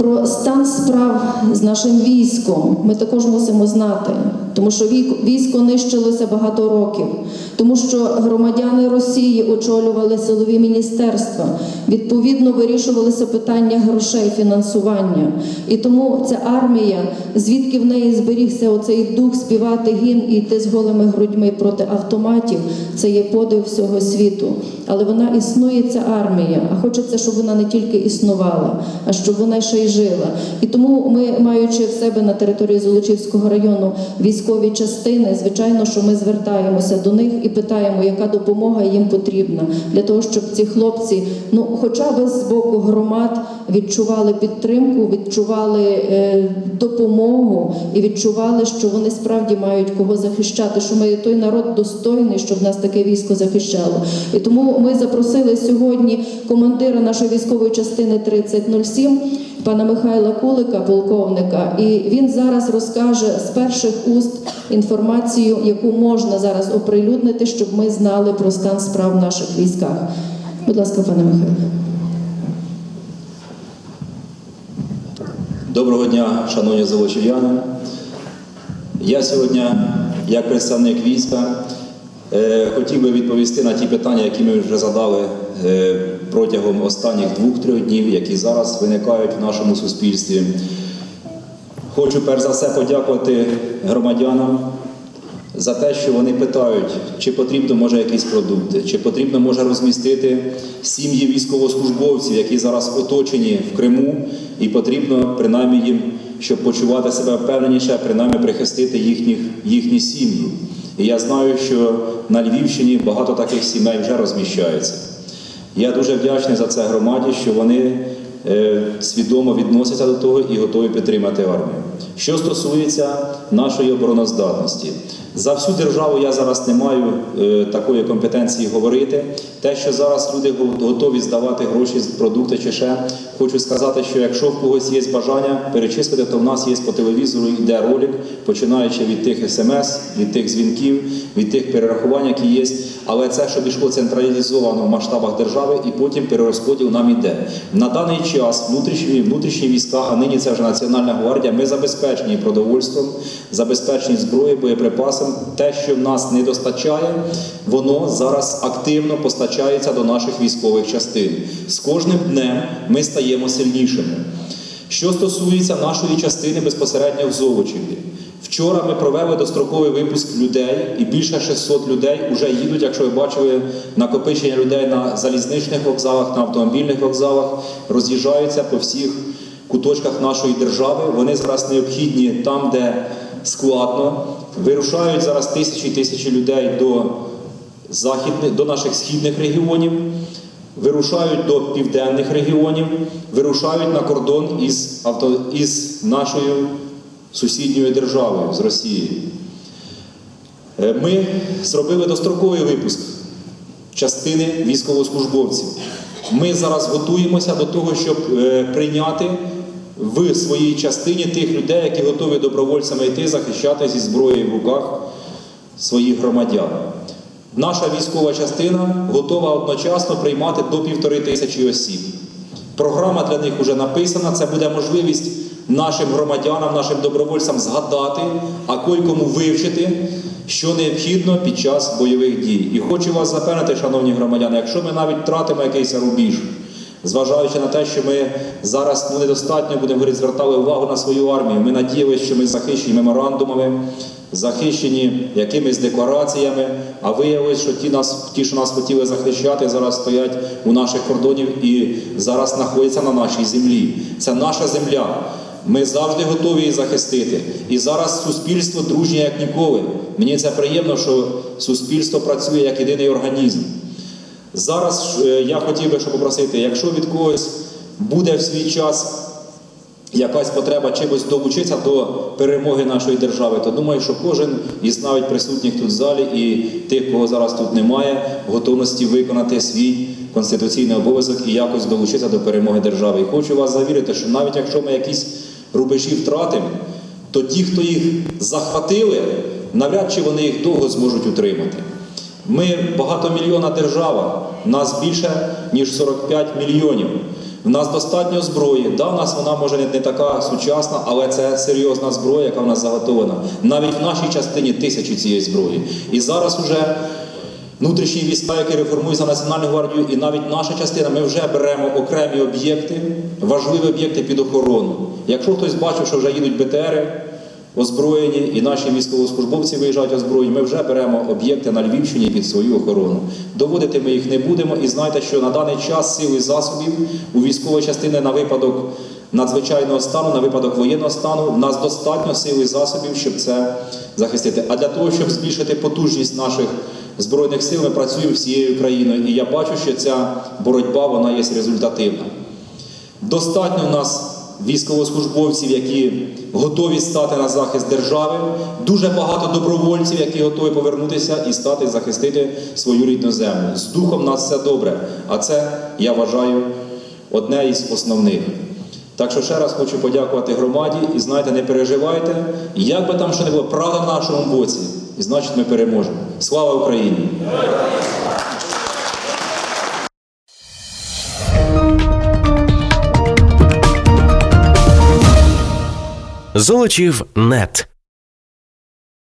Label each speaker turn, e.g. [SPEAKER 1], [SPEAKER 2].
[SPEAKER 1] Про стан справ з нашим військом. Ми також мусимо знати, тому що військо нищилося багато років, тому що громадяни Росії очолювали силові міністерства, відповідно вирішувалися питання грошей, фінансування. І тому ця армія, звідки в неї зберігся оцей дух співати гімн і йти з голими грудьми проти автоматів, це є подив всього світу. Але вона існує, ця армія. А хочеться, щоб вона не тільки існувала, а щоб вона ще й жила. І тому ми, маючи в себе на території Золочівського району військові частини, звичайно, що ми звертаємося до них і питаємо, яка допомога їм потрібна для того, щоб ці хлопці, ну хоча б з боку громад відчували підтримку, відчували е, допомогу і відчували, що вони справді мають кого захищати, що ми той народ достойний, щоб нас таке військо захищало. І тому ми запросили сьогодні командира нашої військової частини 3007, пана Михайла Кулика, полковника, і він зараз розкаже з перших уст інформацію, яку можна зараз оприлюднити, щоб ми знали про стан справ в наших військах. Будь ласка, пане Михайло.
[SPEAKER 2] Доброго дня, шановні золочів'яни. Я сьогодні, як представник війська, хотів би відповісти на ті питання, які ми вже задали е, протягом останніх двох-трьох днів, які зараз виникають в нашому суспільстві. Хочу перш за все подякувати громадянам за те, що вони питають, чи потрібно може якісь продукти, чи потрібно може розмістити сім'ї військовослужбовців, які зараз оточені в Криму, і потрібно принаймні їм, щоб почувати себе впевненіше, принаймні прихистити їхніх, їхні сім'ї. І я знаю, що на Львівщині багато таких сімей вже розміщається. Я дуже вдячний за це громаді, що вони е, свідомо відносяться до того і готові підтримати армію. Що стосується нашої обороноздатності, за всю державу я зараз не маю е, такої компетенції говорити. Те, що зараз люди готові здавати гроші з продукти чи ще, хочу сказати, що якщо в когось є бажання перечислити, то в нас є по телевізору йде ролик, починаючи від тих смс, від тих дзвінків, від тих перерахувань, які є. Але це, щоб йшло централізовано в масштабах держави, і потім перерозподіл нам іде. На даний час внутрішні, внутрішні війська, а нині це вже Національна гвардія, ми забезпечені продовольством, забезпечені зброєю, боєприпасом. Те, що в нас не достачає, воно зараз активно постачається до наших військових частин. З кожним днем ми стаємо сильнішими. Що стосується нашої частини безпосередньо в Золочеві. Вчора ми провели достроковий випуск людей, і більше 600 людей вже їдуть, якщо ви бачили накопичення людей на залізничних вокзалах, на автомобільних вокзалах, роз'їжджаються по всіх куточках нашої держави. Вони зараз необхідні там, де складно. Вирушають зараз тисячі і тисячі людей до західних, до наших східних регіонів вирушають до південних регіонів, вирушають на кордон із, авто, із нашою сусідньою державою, з Росією. Е, Ми зробили достроковий випуск частини військовослужбовців. Ми зараз готуємося до того, щоб е, прийняти в своїй частині тих людей, які готові добровольцями йти захищати зі зброєю в руках своїх громадян. Наша військова частина готова одночасно приймати до півтори тисячі осіб. Програма для них вже написана. Це буде можливість нашим громадянам, нашим добровольцям згадати, а кому вивчити, що необхідно під час бойових дій. І хочу вас запевнити, шановні громадяни, якщо ми навіть втратимо якийсь рубіж, зважаючи на те, що ми зараз ну, недостатньо будемо говорити, звертали увагу на свою армію. Ми надіялися, що ми захищені меморандумами, захищені якимись деклараціями, а виявилось, що ті, нас, ті, що нас хотіли захищати, зараз стоять у наших кордонів і зараз знаходяться на нашій землі. Це наша земля. Ми завжди готові її захистити. І зараз суспільство дружнє як ніколи. Мені це приємно, що суспільство працює як єдиний організм. Зараз е, я хотів би, щоб попросити, якщо від когось буде в свій час якась потреба чимось долучитися до перемоги нашої держави, то думаю, що кожен із навіть присутніх тут в залі і тих, кого зараз тут немає, готовності виконати свій конституційний обов'язок і якось долучитися до перемоги держави. І хочу вас завірити, що навіть якщо ми якісь рубежі втратимо, то ті, хто їх захватили, навряд чи вони їх довго зможуть утримати. Ми багатомільйонна держава, нас більше ніж 45 мільйонів. В нас достатньо зброї. Да, в нас вона може не, така сучасна, але це серйозна зброя, яка в нас заготовлена. Навіть в нашій частині тисячі цієї зброї. І зараз уже внутрішні війська, які реформуються Національну гвардію, і навіть наша частина, ми вже беремо окремі об'єкти, важливі об'єкти під охорону. Якщо хтось бачив, що вже їдуть БТРи озброєні, і наші військовослужбовці виїжджають озброєні, ми вже беремо об'єкти на Львівщині під свою охорону. Доводити ми їх не будемо, і знайте, що на даний час сил і засобів у військової частини на випадок надзвичайного стану, на випадок воєнного стану, в нас достатньо сил і засобів, щоб це захистити. А для того, щоб збільшити потужність наших збройних сил, ми працюємо всією країною. І я бачу, що ця боротьба вона є результативна. Достатньо у нас військовослужбовців, які готові стати на захист держави. Дуже багато добровольців, які готові повернутися і стати захистити свою рідну землю. З духом нас все добре. А це, я вважаю, одне із основних. Так що ще раз хочу подякувати громаді і знаєте, не переживайте, як би там що не було, правда в нашому боці, і значить ми переможемо. Слава Україні!
[SPEAKER 3] Золочів нет.